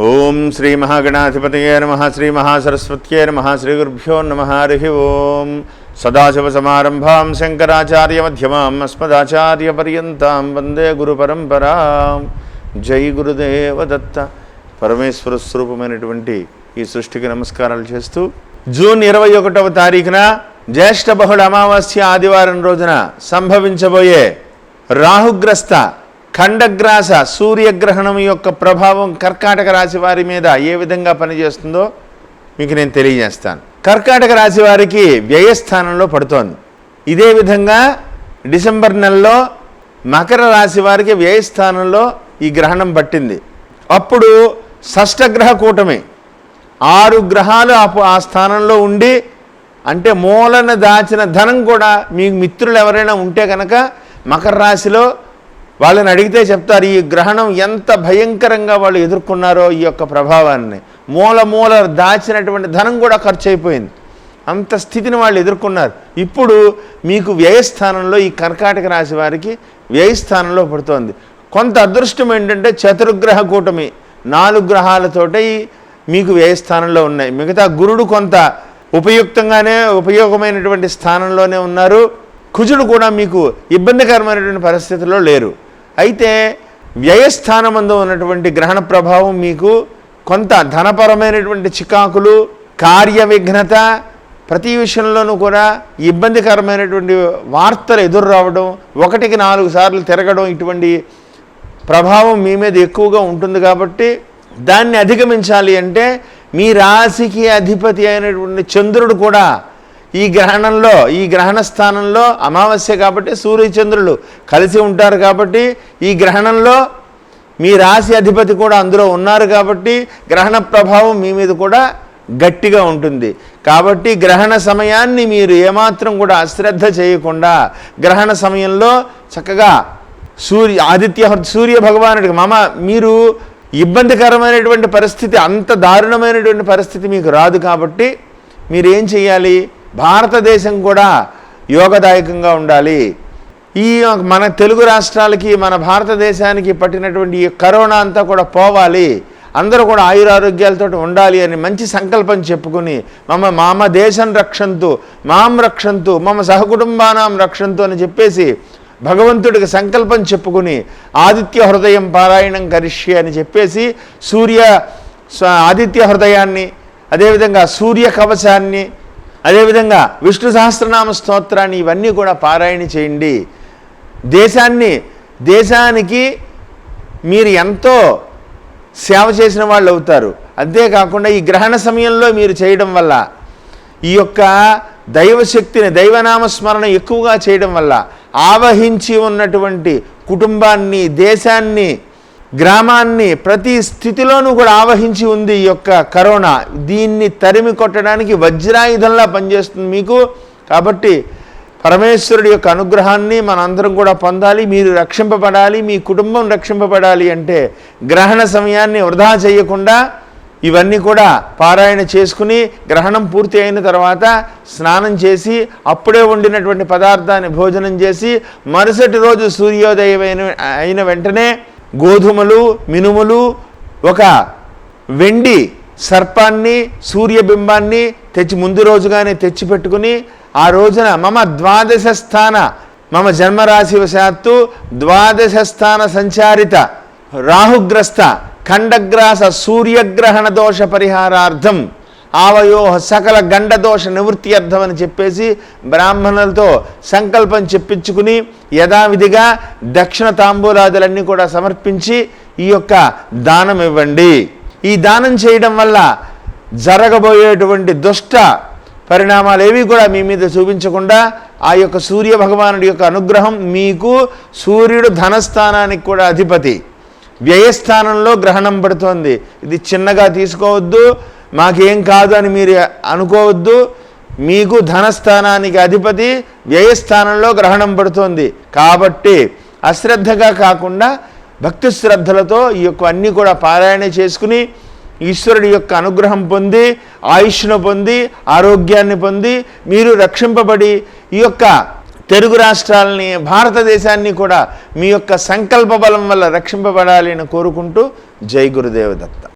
ఓం శ్రీ మహాగణాధిపతయే నమ శ్రీ మహాసరస్వత్యే నమ శ్రీ గురుభ్యో నమ హరి ఓం. సదాశివసమారంభాం శంకరాచార్యమధ్యమాం అస్మదాచార్యపర్యంతాం వందే గురు పరంపరాం. జై గురుదేవ దత్త. పరమేశ్వర స్వరూపమైనటువంటి ఈ సృష్టికి నమస్కారాలు చేస్తూ జూన్ ఇరవై ఒకటవ తారీఖున జ్యేష్ఠ బహుళ అమావాస్య ఆదివారం రోజున సంభవించబోయే రాహుగ్రస్త ఖండగ్రాస సూర్యగ్రహణం యొక్క ప్రభావం కర్కాటక రాశి వారి మీద ఏ విధంగా పనిచేస్తుందో మీకు నేను తెలియజేస్తాను. కర్కాటక రాశి వారికి వ్యయస్థానంలో పడుతోంది. ఇదే విధంగా డిసెంబర్ నెలలో మకర రాశి వారికి వ్యయస్థానంలో ఈ గ్రహణం పట్టింది. అప్పుడు షష్టగ్రహ కూటమి ఆరు గ్రహాలు ఆ ఆ స్థానంలో ఉండి అంటే మూలన దాచిన ధనం కూడా మీ మిత్రులు ఎవరైనా ఉంటే కనుక మకర రాశిలో వాళ్ళని అడిగితే చెప్తారు ఈ గ్రహణం ఎంత భయంకరంగా వాళ్ళు ఎదుర్కొన్నారో ఈ యొక్క ప్రభావాన్ని. మూల మూల దాచినటువంటి ధనం కూడా ఖర్చు అయిపోయింది. అంత స్థితిని వాళ్ళు ఎదుర్కొన్నారు. ఇప్పుడు మీకు వ్యయస్థానంలో ఈ కర్కాటక రాశి వారికి వ్యయస్థానంలో పడుతోంది. కొంత అదృష్టం ఏంటంటే చతుర్గ్రహ కూటమి. నాలుగు గ్రహాలతోటి మీకు వ్యయస్థానంలో ఉన్నాయి. మిగతా గురుడు కొంత ఉపయుక్తంగానే ఉపయోగమైనటువంటి స్థానంలోనే ఉన్నారు. కుజుడు కూడా మీకు ఇబ్బందికరమైనటువంటి పరిస్థితుల్లో లేరు. అయితే వ్యయస్థానమందు ఉన్నటువంటి గ్రహణ ప్రభావం మీకు కొంత ధనపరమైనటువంటి చికాకులు కార్య విఘ్నత ప్రతి విషయంలోనూ కూడా ఇబ్బందికరమైనటువంటి వార్తలు ఎదురు రావడం ఒకటికి నాలుగు సార్లు తిరగడం ఇటువంటి ప్రభావం మీ మీద ఎక్కువగా ఉంటుంది కాబట్టి దాన్ని అధిగమించాలి అంటే మీ రాశికి అధిపతి అయినటువంటి చంద్రుడు కూడా ఈ గ్రహణంలో ఈ గ్రహణ స్థానంలో అమావాస్య కాబట్టి సూర్యచంద్రులు కలిసి ఉంటారు కాబట్టి ఈ గ్రహణంలో మీ రాశి అధిపతి కూడా అందులో ఉన్నారు కాబట్టి గ్రహణ ప్రభావం మీ మీద కూడా గట్టిగా ఉంటుంది. కాబట్టి గ్రహణ సమయాన్ని మీరు ఏమాత్రం కూడా అశ్రద్ధ చేయకుండా గ్రహణ సమయంలో చక్కగా సూర్య ఆదిత్య సూర్య భగవానుడికి మామ మీరు ఇబ్బందికరమైనటువంటి పరిస్థితి అంత దారుణమైనటువంటి పరిస్థితి మీకు రాదు కాబట్టి మీరు ఏం చేయాలి? భారతదేశం కూడా యోగదాయకంగా ఉండాలి. ఈ మన తెలుగు రాష్ట్రాలకి మన భారతదేశానికి పట్టినటువంటి ఈ కరోనా అంతా కూడా పోవాలి. అందరూ కూడా ఆయురారోగ్యాలతో ఉండాలి అని మంచి సంకల్పం చెప్పుకుని మమ మామ దేశం రక్షంతు మాం రక్షంతు మమ సహకుటుంబానాం రక్షంతు అని చెప్పేసి భగవంతుడికి సంకల్పం చెప్పుకుని ఆదిత్య హృదయం పారాయణం కరిష్యే అని చెప్పేసి సూర్య ఆదిత్య హృదయాన్ని అదేవిధంగా సూర్య కవచాన్ని అదేవిధంగా విష్ణు సహస్రనామ స్తోత్రాన్ని ఇవన్నీ కూడా పారాయణ చేయండి. దేశాన్ని దేశానికి మీరు ఎంతో సేవ చేసిన వాళ్ళు అవుతారు. అంతేకాకుండా ఈ గ్రహణ సమయంలో మీరు చేయడం వల్ల ఈ యొక్క దైవశక్తిని దైవనామస్మరణ ఎక్కువగా చేయడం వల్ల ఆవహించి ఉన్నటువంటి కుటుంబాన్ని దేశాన్ని గ్రామాన్ని ప్రతి స్థితిలోనూ కూడా ఆవహించి ఉంది ఈ యొక్క కరోనా. దీన్ని తరిమి కొట్టడానికి వజ్రాయుధంలా పనిచేస్తుంది మీకు. కాబట్టి పరమేశ్వరుడి యొక్క అనుగ్రహాన్ని మనందరం కూడా పొందాలి మీరు రక్షింపబడాలి మీ కుటుంబం రక్షింపబడాలి అంటే గ్రహణ సమయాన్ని వృధా చేయకుండా ఇవన్నీ కూడా పారాయణ చేసుకుని గ్రహణం పూర్తి అయిన తర్వాత స్నానం చేసి అప్పుడే వండినటువంటి పదార్థాన్ని భోజనం చేసి మరుసటి రోజు సూర్యోదయం అయిన అయిన వెంటనే గోధుమలు మినుములు ఒక వెండి సర్పాన్ని సూర్యబింబాన్ని తెచ్చి ముందు రోజుగానే తెచ్చి పెట్టుకుని ఆ రోజున మమ ద్వాదశ స్థాన మమ జన్మరాశి వశాత్తు ద్వాదశ స్థాన సంచారిత రాహుగ్రస్త ఖండగ్రాస సూర్యగ్రహణ దోష పరిహారార్థం ఆవయో సకల గండదోష నివృత్తి అర్థమని చెప్పేసి బ్రాహ్మణులతో సంకల్పం చెప్పించుకుని యథావిధిగా దక్షిణ తాంబూలాదులన్నీ కూడా సమర్పించి ఈ యొక్క దానం ఇవ్వండి. ఈ దానం చేయడం వల్ల జరగబోయేటువంటి దుష్ట పరిణామాలు ఏవి కూడా మీ మీద చూపించకుండా ఆ యొక్క సూర్య భగవానుడి యొక్క అనుగ్రహం మీకు సూర్యుడు ధనస్థానానికి కూడా అధిపతి. వ్యయస్థానంలో గ్రహణం పడుతోంది. ఇది చిన్నగా తీసుకోవద్దు. మాకేం కాదు అని మీరు అనుకోవద్దు. మీకు ధనస్థానానికి అధిపతి వ్యయస్థానంలో గ్రహణం పడుతోంది. కాబట్టి అశ్రద్ధగా కాకుండా భక్తి శ్రద్ధలతో ఈ యొక్క అన్నీ కూడా పారాయణ చేసుకుని ఈశ్వరుడి యొక్క అనుగ్రహం పొంది ఆయుష్ను పొంది ఆరోగ్యాన్ని పొంది మీరు రక్షింపబడి ఈ యొక్క తెలుగు రాష్ట్రాలని భారతదేశాన్ని కూడా మీ యొక్క సంకల్ప బలం వల్ల రక్షింపబడాలి అని కోరుకుంటూ జై గురుదేవ దత్త